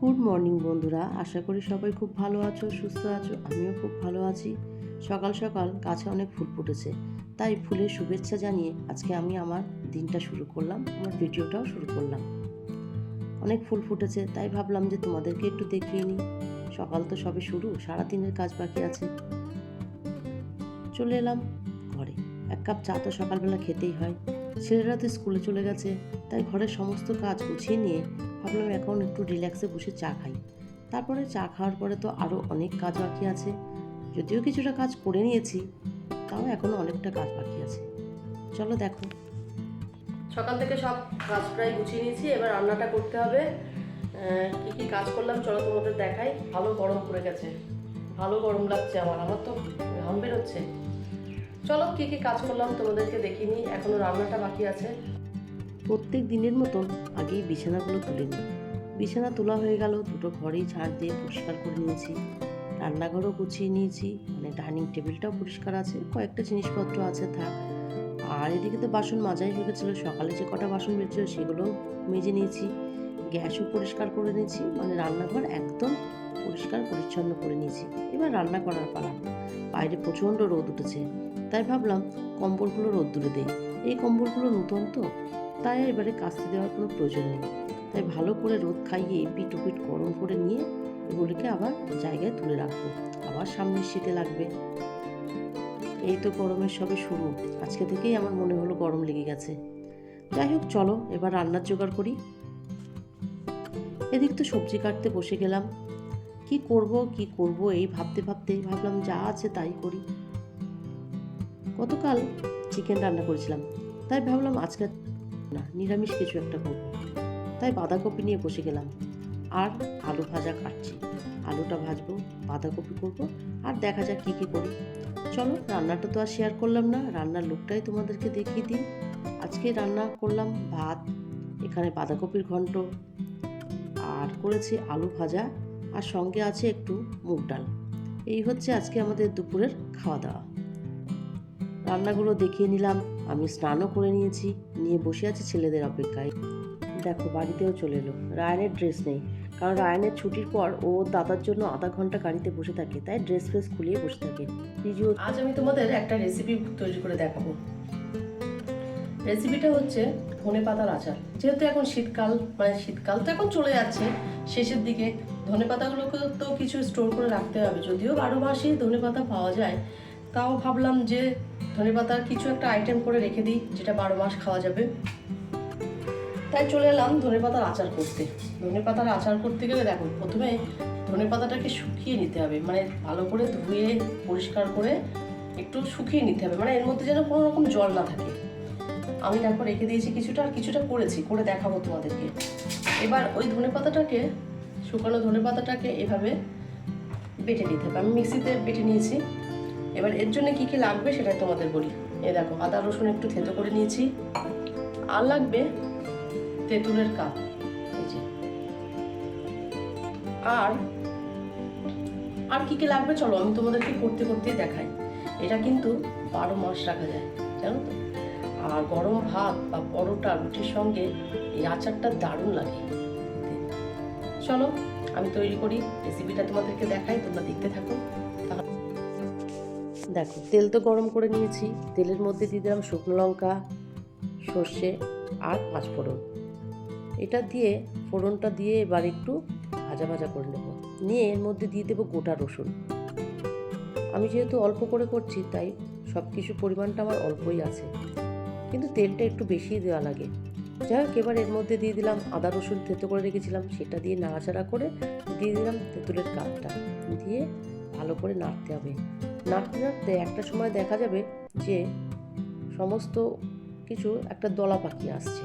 Good morning বন্ধুরা। আশা করি সবাই খুব ভালো আছো, সুস্থ আছো, আমিও খুব ভালো আছি। সকাল সকাল গাছে অনেক ফুল ফুটেছে, তাই ফুলের শুভেচ্ছা জানিয়ে আজকে আমি আমার দিনটা শুরু করলাম, আমার ভিডিওটাও শুরু করলাম। অনেক ফুল ফুটেছে, তাই ভাবলাম যে তোমাদেরকে একটু দেখিয়ে নিই। সকাল তো সবে শুরু সারা দিনের কাজ বাকি আছে। চলে এলাম ঘরে। এক কাপ চা তো সকালবেলা খেতেই হয়। ছেলেরা তো স্কুলে চলে গেছে, তাই ঘরের সমস্ত কাজ গুছিয়ে নিয়ে ভাবলাম এখন একটু রিল্যাক্সে বসে চা খাই। তারপরে চা খাওয়ার পরে তো আরও অনেক কাজ বাকি আছে। যদিও কিছুটা কাজ করে নিয়েছি, তাও এখনও অনেকটা কাজ বাকি আছে। চলো দেখো। সকাল থেকে সব কাজ প্রায় গুছিয়ে নিয়েছি, এবার রান্নাটা করতে হবে। কী কী কাজ করলাম চলো তোমাদের দেখাই। ভালো গরম পড়ে গেছে। ভালো গরম লাগছে আমার আমার তো ঘাম বেরোচ্ছে। চলো কী কী কাজ করলাম তোমাদেরকে দেখিনি, এখনও রান্নাটা বাকি আছে। প্রত্যেক দিনের মতন আগেই বিছানাগুলো তুলে নিই। বিছানা তোলা হয়ে গেল, দুটো ঘরেই ঝাড় দিয়ে পরিষ্কার করে নিয়েছি। রান্নাঘরও গুছিয়ে নিয়েছি মানে ডাইনিং টেবিলটাও পরিষ্কার আছে, কয়েকটা জিনিসপত্র আছে, থাক। আর এদিকে তো বাসন মাজাই হয়ে গেছিল, সকালে যে কটা বাসন বেরোছিল সেগুলোও মেজে নিয়েছি। গ্যাসও পরিষ্কার করে নিয়েছি মানে রান্নাঘর একদম পরিষ্কার পরিচ্ছন্ন করে নিয়েছি। এবার রান্না করার পালা। বাইরে প্রচণ্ড রোদ উঠেছে, তাই ভাবলাম কম্বলগুলো রোদ তুলে দেই। এই কম্বলগুলো নতুন তো তাই এবারে কাস্তে দেওয়ার কোনো প্রয়োজন নেই। তাই ভালো করে রোদ খাইয়ে পিট পিট গরম করে নিয়ে এগুলিকে আবার জায়গায় তুলে রাখব। আবার সামনের শীতে লাগবে। এই তো গরমের সবে শুরু। আজকে থেকেই আমার মনে হলো গরম লেগে গেছে। যাই হোক, চলো, এবার রান্নার জোগাড় করি। এদিক তো সবজি কাটতে বসে গেলাম। কি করব কি করব, এই ভাবতে ভাবতে ভাবলাম যা আছে তাই করি। গতকাল চিকেন রান্না করেছিলাম। তাই ভাবলাম আজকে না, নিরামিষ কিছু একটা করব তাই বাঁধাকপি নিয়ে বসে গেলাম। আর আলু ভাজা কাটছি আলুটা ভাজবো, বাঁধাকপি করব, আর দেখা যাক কী কী করি। চলো, রান্নাটা তো আর শেয়ার করলাম না। রান্নার লুকটাই তোমাদেরকে দেখিয়ে দিই। আজকে রান্না করলাম ভাত, এখানে বাঁধাকপির ঘন্ট। আর করেছি আলু ভাজা, আর সঙ্গে আছে একটু মুগ ডাল। এই হচ্ছে আজকে আমাদের দুপুরের খাওয়া দাওয়া। রান্নাগুলো দেখিয়ে নিলাম। আমি স্নানও করে নিয়েছি, নিয়ে বসে আছি ছেলেদের অপেক্ষায়। দেখো, বাড়িতেও চলে এলো। রায়নের ড্রেস নেই, কারণ রায়নের ছুটির পর ও দাদার জন্য আধা ঘণ্টা গাড়িতে বসে থাকে, তাই ড্রেস ফ্রেস খুলিয়ে বসে থাকে। আজ আমি তোমাদের একটা রেসিপি তৈরি করে দেখাবো। রেসিপিটা হচ্ছে ধনে পাতার আচার। যেহেতু এখন শীতকাল মানে শীতকাল তো এখন চলে যাচ্ছে, শেষের দিকে ধনে পাতাগুলোকে তো কিছু স্টোর করে রাখতে হবে। যদিও বারো মাসেই ধনে পাতা পাওয়া যায়, তাও ভাবলাম যে ধনে পাতার কিছু একটা আইটেম করে রেখে দিই, যেটা বারো মাস খাওয়া যাবে। তাই চলে এলাম ধনে পাতার আচার করতে। ধনে পাতার আচার করতে গেলে দেখো, প্রথমে ধনে পাতাটাকে শুকিয়ে নিতে হবে। মানে ভালো করে ধুয়ে, পরিষ্কার করে একটু শুকিয়ে নিতে হবে। মানে এর মধ্যে যেন কোনো রকম জল না থাকে। আমি দেখো রেখে দিয়েছি কিছুটা আর কিছুটা করেছি, করে দেখাবো তোমাদেরকে। এবার ওই ধনে পাতাটাকে, শুকানো ধনে পাতাটাকে এভাবে বেটে নিতে হবে। আমি মিক্সিতে বেটে নিয়েছি। এবার এর জন্য কি কি লাগবে সেটা তোমাদের বলি। এ দেখো, আদা, রসুন একটু থেতো করে নিয়েছি। আর লাগবে তেঁতুলের কাপ। আর আর কি কি লাগবে চলো আমি তোমাদেরকে করতে করতে দেখাই। এটা কিন্তু বারো মাস রাখা যায়, জানো তো? আর গরম ভাত বা পরোটা, রুটির সঙ্গে এই আচারটা দারুণ লাগে চলো, আমি তৈরি করি রেসিপিটা তোমাদেরকে দেখাই, তোমরা দেখতে থাকো। দেখো, তেল তো গরম করে নিয়েছি। তেলের মধ্যে দিয়ে দিলাম শুকনো লঙ্কা, সর্ষে আর পাঁচফোড়ন এটা দিয়ে, ফোড়নটা দিয়ে এবার একটু ভাজা ভাজা করে নেব। নিয়ে এর মধ্যে দিয়ে দেবো গোটা রসুন। আমি যেহেতু অল্প করে করছি, তাই সব কিছু পরিমাণটা আমার অল্পই আছে। কিন্তু তেলটা একটু বেশি দেওয়া লাগে। যাই হোক, এবার এর মধ্যে দিয়ে দিলাম আদা রসুন থেতো করে রেখেছিলাম। সেটা দিয়ে নাড়াচাড়া করে দিয়ে দিলাম তেঁতুলের কাপটা। দিয়ে ভালো করে নাড়তে হবে। নাড়তে নাড়তে একটা সময় দেখা যাবে যে সমস্ত কিছু একটা দলা পাখি আসছে।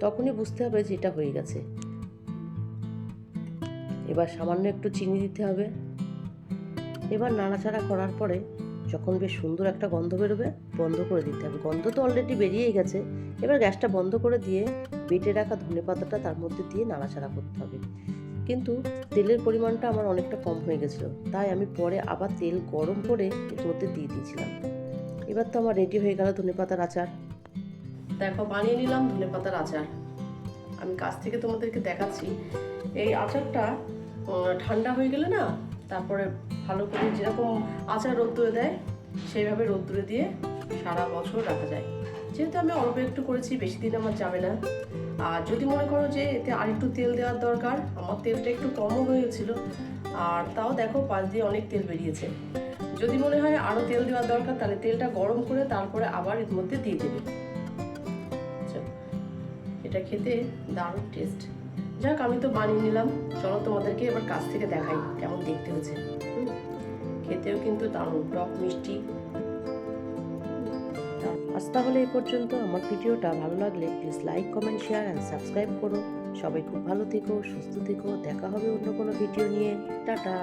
তখনই বুঝতে হবে যে এটা হয়ে গেছে। এবার সামান্য একটু চিনি দিতে হবে। এবার নাড়াচাড়া করার পরে যখন বেশ সুন্দর একটা গন্ধ বেরোবে, বন্ধ করে দিতে হবে। গন্ধ তো অলরেডি বেরিয়েই গেছে। এবার গ্যাসটা বন্ধ করে দিয়ে বেটে রাখা ধনে পাতাটা তার মধ্যে দিয়ে নাড়াচাড়া করতে হবে। কিন্তু তেলের পরিমাণটা আমার অনেকটা কম হয়ে গেছিল। তাই আমি পরে আবার তেল গরম করে এর মধ্যে দিয়ে দিয়েছিলাম। এবার তো আমার রেডি হয়ে গেল ধনে পাতার আচার। দেখো, বানিয়ে নিলাম ধনে পাতার আচার। আমি কাছ থেকে তোমাদেরকে দেখাচ্ছি। এই আচারটা ঠান্ডা হয়ে গেলে না, তারপরে ভালো করে যেরকম আচার রোদ্দুরে দেয়, সেইভাবে রোদ্দুরে দিয়ে সারা বছর রাখা যায়। যেহেতু আমি অল্প একটু করেছি, বেশি দিন আমার যাবে না। আর যদি মনে করো যে এতে আর একটু তেল দেওয়ার দরকার আমার তেলটা একটু কমও হয়েছিল আর তাও দেখো পাশ দিয়ে অনেক তেল বেরিয়েছে। যদি মনে হয় আরও তেল দেওয়ার দরকার তাহলে তেলটা গরম করে তারপরে আবার এর মধ্যে দিয়ে দেবে। আচ্ছা, এটা খেতে দারুণ টেস্ট যাক আমি তো বানিয়ে নিলাম। চলো তোমাদেরকে এবার কাছ থেকে দেখাই কেমন দেখতে হচ্ছে খেতেও কিন্তু দারুণ টক মিষ্টি। আজ তাহলে এই পর্যন্ত। আমার ভিডিওটা ভালো লাগলে please like comment share and subscribe করো। সবাই খুব ভালো থেকো, সুস্থ থেকো। দেখা হবে অন্য কোনো ভিডিও নিয়ে। টাটা।